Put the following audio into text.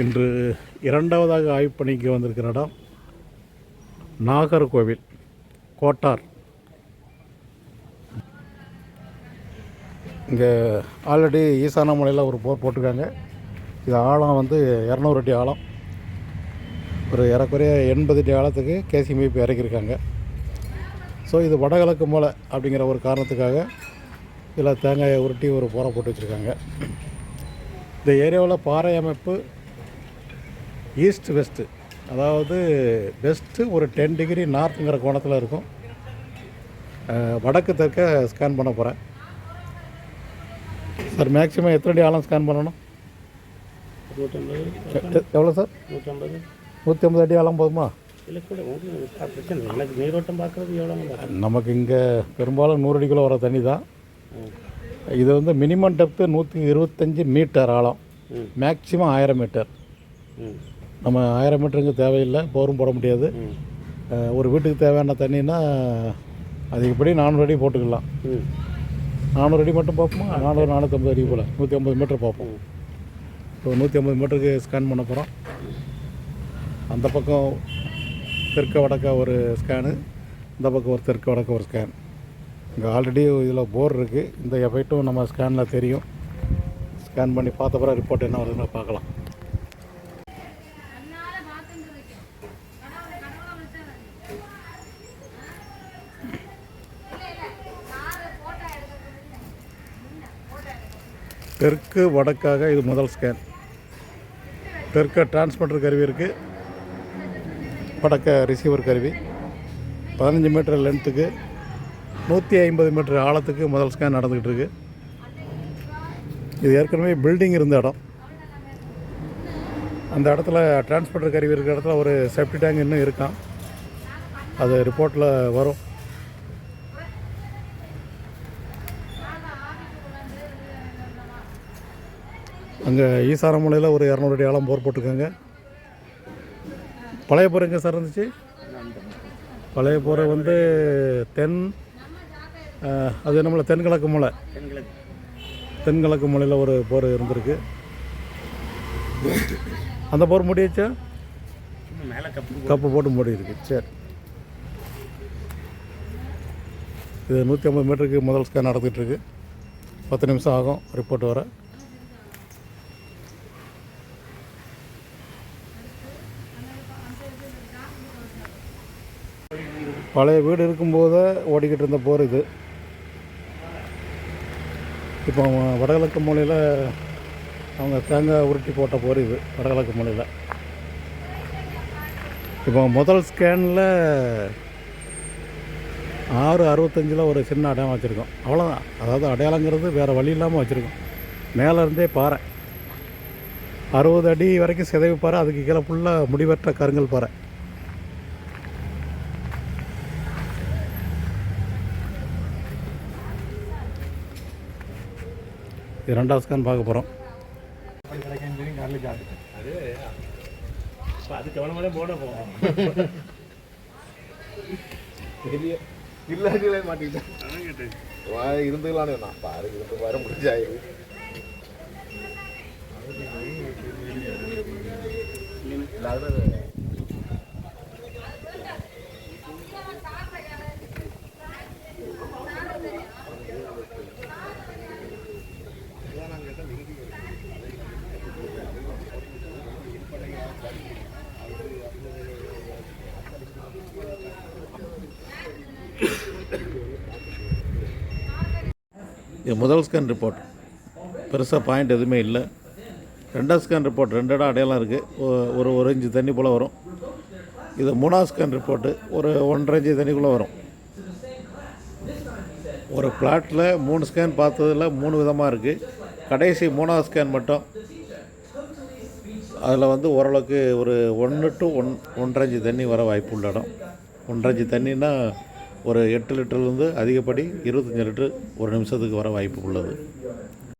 இன்று இரண்டாவதாக ஆய்வு பணிக்கு வந்திருக்கிற இடம் நாகர்கோவில் கோட்டார். இங்கே ஆல்ரெடி ஈசான மலையில் ஒரு போர் போட்டிருக்காங்க. இது ஆழம் வந்து இரநூறு அடி ஆழம். ஒரு ஏறக்குறைய எண்பது அடி ஆழத்துக்கு கேசிமி இப்போ இறக்கியிருக்காங்க. ஸோ இது வடகிழக்கு மூலை அப்படிங்கிற ஒரு காரணத்துக்காக இதில் தேங்காயை உருட்டி ஒரு போரை போட்டு வச்சுருக்காங்க. இந்த ஏரியாவில் பாறை அமைப்பு ஈஸ்ட் வெஸ்ட்டு அதாவது வெஸ்ட்டு ஒரு டென் டிகிரி நார்த்துங்கிற கோணத்தில் இருக்கும். வடக்கு தெற்க ஸ்கேன் பண்ண போகிறேன் சார் மேக்ஸிமம் எத்தனை அடி ஆழம் ஸ்கேன் பண்ணணும்? எவ்வளோ சார்? நூற்றம்பது. நூற்றி ஐம்பது அடி ஆழம் போதுமா? நீரோட்டம் பார்க்குறது நமக்கு இங்கே பெரும்பாலும் நூறு அடிக்குள்ளே வர தண்ணி தான். இது வந்து மினிமம் டெப்த்து நூற்றி இருபத்தஞ்சி மீட்டர் ஆழம். ம். மேக்ஸிமம் ஆயிரம் மீட்டர் நம்ம ஆயிரம் மீட்டருக்கு தேவையில்லை போரும் போட முடியாது. ஒரு வீட்டுக்கு தேவையான தண்ணினா அதிகப்படி நானூறு அடி போட்டுக்கலாம். நானூறு அடி மட்டும் பார்ப்போமா நானூறு நானூற்றம்பது அடி போல். நூற்றி ஐம்பது மீட்டர் பார்ப்போம் இப்போ நூற்றி ஐம்பது மீட்டருக்கு ஸ்கேன் பண்ண போகிறோம் அந்த பக்கம் தெற்க வடக்க ஒரு ஸ்கேனு இந்த பக்கம் ஒரு தெற்க வடக்க ஒரு ஸ்கேன் இங்கே ஆல்ரெடி இதில் போர் இருக்குது இந்த எஃபெக்ட்டும் நம்ம ஸ்கேனில் தெரியும். ஸ்கேன் பண்ணி பார்த்த பிறகு ரிப்போர்ட் என்ன வருதுன்னு பார்க்கலாம். தெற்கு வடக்காக இது முதல் ஸ்கேன் தெற்க டிரான்ஸ்மிட்டர் கருவி இருக்குது வடக்க ரிசீவர் கருவி. பதினஞ்சு மீட்டர் லென்த்துக்கு நூற்றி ஐம்பது மீட்டர் ஆழத்துக்கு முதல் ஸ்கேன் நடந்துக்கிட்டு இருக்கு. இது ஏற்கனவே பில்டிங் இருந்த இடம். அந்த இடத்துல டிரான்ஸ்மிட்டர் கருவி இருக்கிற இடத்துல ஒரு செப்டி டேங்க் இன்னும் இருக்கான். அது ரிப்போர்ட்டில் வரும். அங்கே ஈசாரமலையில் ஒரு இரநூறு அடி ஆழம் போர் போட்டிருக்காங்க. பழைய போர் எங்கே சார் இருந்துச்சு? பழைய போரை வந்து தென் அது நம்மள தென்கிழக்கு மலை. தென்கிழக்கு மலையில் ஒரு போர் இருந்திருக்கு. அந்த போர் முடியச்சா? கப்பு போட்டு மூடி இருக்கு சரி. இது நூற்றி ஐம்பது மீட்டருக்கு முதல் ஸ்கேன் நடந்துகிட்டு பத்து நிமிஷம் ஆகும் ரிப்போர்ட் வர. பழைய வீடு இருக்கும்போது ஓடிக்கிட்டு இருந்த போர் இது. இப்போ வடகிழக்கு மூலையில் அவங்க தேங்காய் உருட்டி போட்ட போர் இது வடகிழக்கு மூலையில். இப்போ முதல் ஸ்கேனில் ஆறு அறுபத்தஞ்சில் ஒரு சின்ன அடையாளம் வச்சுருக்கோம். அவ்வளோதான் அதாவது அடையாளங்கிறது வேறு வழி இல்லாமல் வச்சுருக்கோம். மேலே இருந்தே பாறை. அறுபது அடி வரைக்கும் சிதைவு பாறை அதுக்கு கீழே ஃபுல்லாக முடிவற்ற கருங்கல் பாறை. இது ரெண்டாவது ஸ்கேன் பார்க்க போகிறோம் இப்போ அது போட போகும் பெரிய இல்லாட்டிலே மாட்டிக்கிட்டேன் வா இருந்துக்கலான்னு நான் பாரு இருந்து வர முடிஞ்சாயிரு இது முதல் ஸ்கேன் ரிப்போர்ட் பெருசாக பாயிண்ட் எதுவுமே இல்லை. ரெண்டாவது ஸ்கேன் ரிப்போர்ட் ரெண்டு இடம் அடையாளம் இருக்குது ஒரு ஒரு இன்ச்சு தண்ணி போல் வரும். இது மூணாவது ஸ்கேன் ரிப்போர்ட்டு ஒரு ஒன்றரை இன்ச்சு தண்ணிக்குள்ளே வரும். ஒரு பிளாட்டில் மூணு ஸ்கேன் பார்த்ததுல மூணு விதமாக இருக்குது கடைசி மூணாவது ஸ்கேன் மட்டும். அதில் வந்து ஓரளவுக்கு ஒரு ஒன்று டு ஒன் ஒன்றரை இன்ச்சு தண்ணி வர வாய்ப்பு உள்ள இடம். ஒன்றரை இன்ச்சு தண்ணின்னா ஒரு எட்டு லிட்டர்லேருந்து அதிகப்படி இருபத்தஞ்சி லிட்டர் ஒரு நிமிஷத்துக்கு வர வாய்ப்பு உள்ளது.